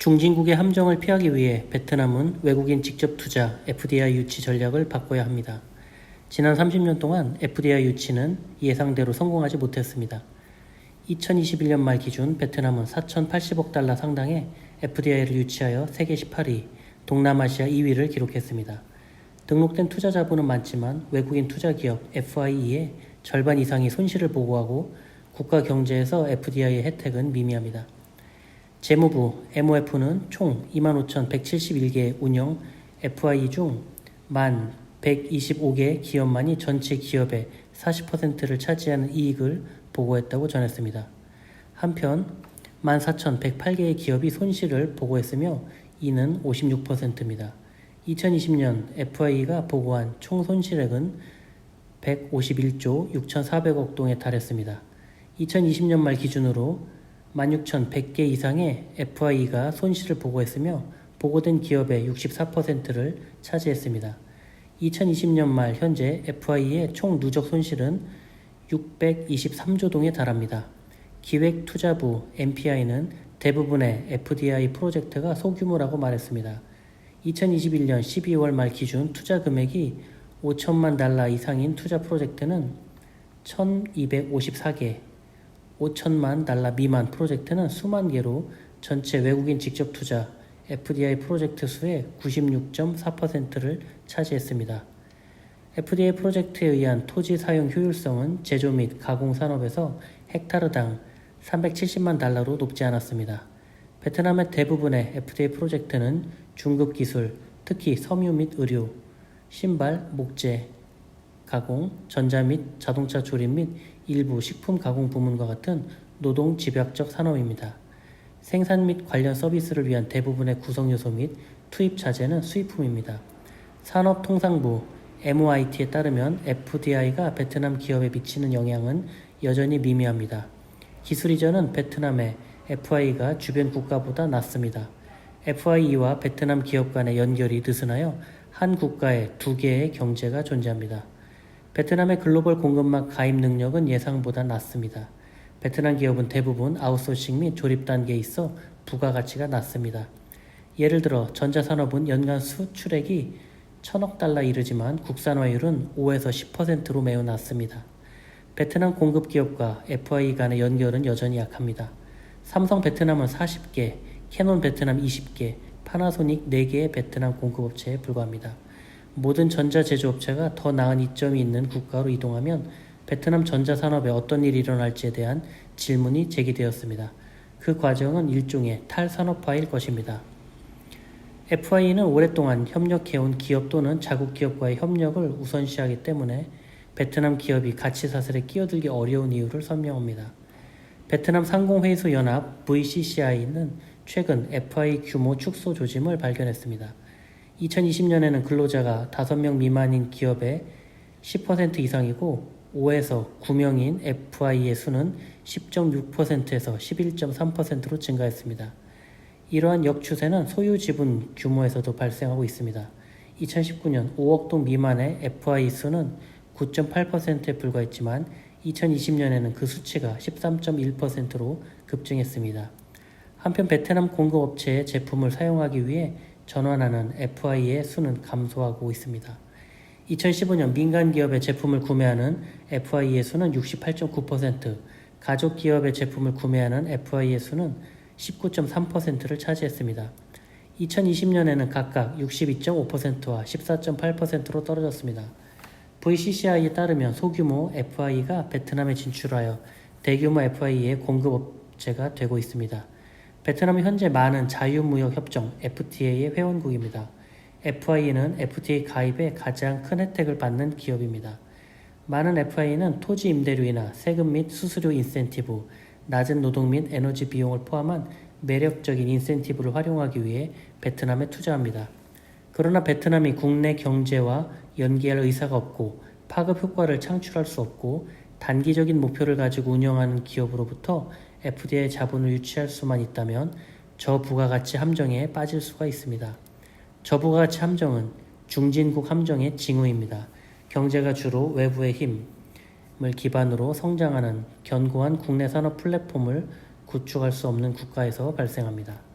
중진국의 함정을 피하기 위해 베트남은 외국인 직접 투자 FDI 유치 전략을 바꿔야 합니다. 지난 30년 동안 FDI 유치는 예상대로 성공하지 못했습니다. 2021년 말 기준 베트남은 4,080억 달러 상당의 FDI를 유치하여 세계 18위, 동남아시아 2위를 기록했습니다. 등록된 투자 자본은 많지만 외국인 투자 기업 FIE의 절반 이상이 손실을 보고하고 국가 경제에서 FDI의 혜택은 미미합니다. 재무부 MOF는 총 25,171개 운영 FIE 중 1,125개 기업만이 전체 기업의 40%를 차지하는 이익을 보고했다고 전했습니다. 한편 14,108개의 기업이 손실을 보고했으며 이는 56%입니다. 2020년 FIE가 보고한 총 손실액은 151조 6,400억 동에 달했습니다. 2020년 말 기준으로 16,100개 이상의 FIE가 손실을 보고했으며 보고된 기업의 64%를 차지했습니다. 2020년 말 현재 FIE의 총 누적 손실은 623조 동에 달합니다. 기획투자부 MPI는 대부분의 FDI 프로젝트가 소규모라고 말했습니다. 2021년 12월 말 기준 투자 금액이 5천만 달러 이상인 투자 프로젝트는 1254개, 5천만 달러 미만 프로젝트는 수만 개로 전체 외국인 직접 투자 FDI 프로젝트 수의 96.4%를 차지했습니다. FDI 프로젝트에 의한 토지 사용 효율성은 제조 및 가공 산업에서 헥타르당 370만 달러로 높지 않았습니다. 베트남의 대부분의 FDI 프로젝트는 중급 기술, 특히 섬유 및 의료, 신발, 목재, 가공, 전자 및 자동차 조립 및 일부 식품 가공 부문과 같은 노동 집약적 산업입니다. 생산 및 관련 서비스를 위한 대부분의 구성 요소 및 투입 자재는 수입품입니다. 산업통상부 MOIT에 따르면 FDI가 베트남 기업에 미치는 영향은 여전히 미미합니다. 기술 이전은 베트남의 FI가 주변 국가보다 낮습니다. FIE와 베트남 기업 간의 연결이 느슨하여 한 국가에 두 개의 경제가 존재합니다. 베트남의 글로벌 공급망 가입 능력은 예상보다 낮습니다. 베트남 기업은 대부분 아웃소싱 및 조립 단계에 있어 부가가치가 낮습니다. 예를 들어 전자산업은 연간 수출액이 천억 달러 이르지만 국산화율은 5에서 10%로 매우 낮습니다. 베트남 공급 기업과 FIE 간의 연결은 여전히 약합니다. 삼성 베트남은 40개, 캐논 베트남 20개, 파나소닉 4개의 베트남 공급업체에 불과합니다. 모든 전자 제조업체가 더 나은 이점이 있는 국가로 이동하면 베트남 전자 산업에 어떤 일이 일어날지에 대한 질문이 제기되었습니다. 그 과정은 일종의 탈산업화일 것입니다. FI는 오랫동안 협력해온 기업 또는 자국 기업과의 협력을 우선시하기 때문에 베트남 기업이 가치 사슬에 끼어들기 어려운 이유를 설명합니다. 베트남 상공회의소 연합 VCCI는 최근 FI 규모 축소 조짐을 발견했습니다. 2020년에는 근로자가 5명 미만인 기업의 10% 이상이고 5에서 9명인 FI의 수는 10.6%에서 11.3%로 증가했습니다. 이러한 역추세는 소유 지분 규모에서도 발생하고 있습니다. 2019년 5억 동 미만의 FI 수는 9.8%에 불과했지만 2020년에는 그 수치가 13.1%로 급증했습니다. 한편 베트남 공급업체의 제품을 사용하기 위해 전환하는 FI의 수는 감소하고 있습니다. 2015년 민간 기업의 제품을 구매하는 FI의 수는 68.9%, 가족 기업의 제품을 구매하는 FI의 수는 19.3%를 차지했습니다. 2020년에는 각각 62.5%와 14.8%로 떨어졌습니다. VCCI에 따르면 소규모 FI가 베트남에 진출하여 대규모 FI의 공급업체가 되고 있습니다. 베트남은 현재 많은 자유무역협정 FTA의 회원국입니다. FI는 FTA 가입에 가장 큰 혜택을 받는 기업입니다. 많은 FI는 토지 임대료이나 세금 및 수수료 인센티브, 낮은 노동 및 에너지 비용을 포함한 매력적인 인센티브를 활용하기 위해 베트남에 투자합니다. 그러나 베트남이 국내 경제와 연계할 의사가 없고 파급 효과를 창출할 수 없고 단기적인 목표를 가지고 운영하는 기업으로부터 FDI 자본을 유치할 수만 있다면 저 부가가치 함정에 빠질 수가 있습니다. 저 부가가치 함정은 중진국 함정의 징후입니다. 경제가 주로 외부의 힘을 기반으로 성장하는 견고한 국내 산업 플랫폼을 구축할 수 없는 국가에서 발생합니다.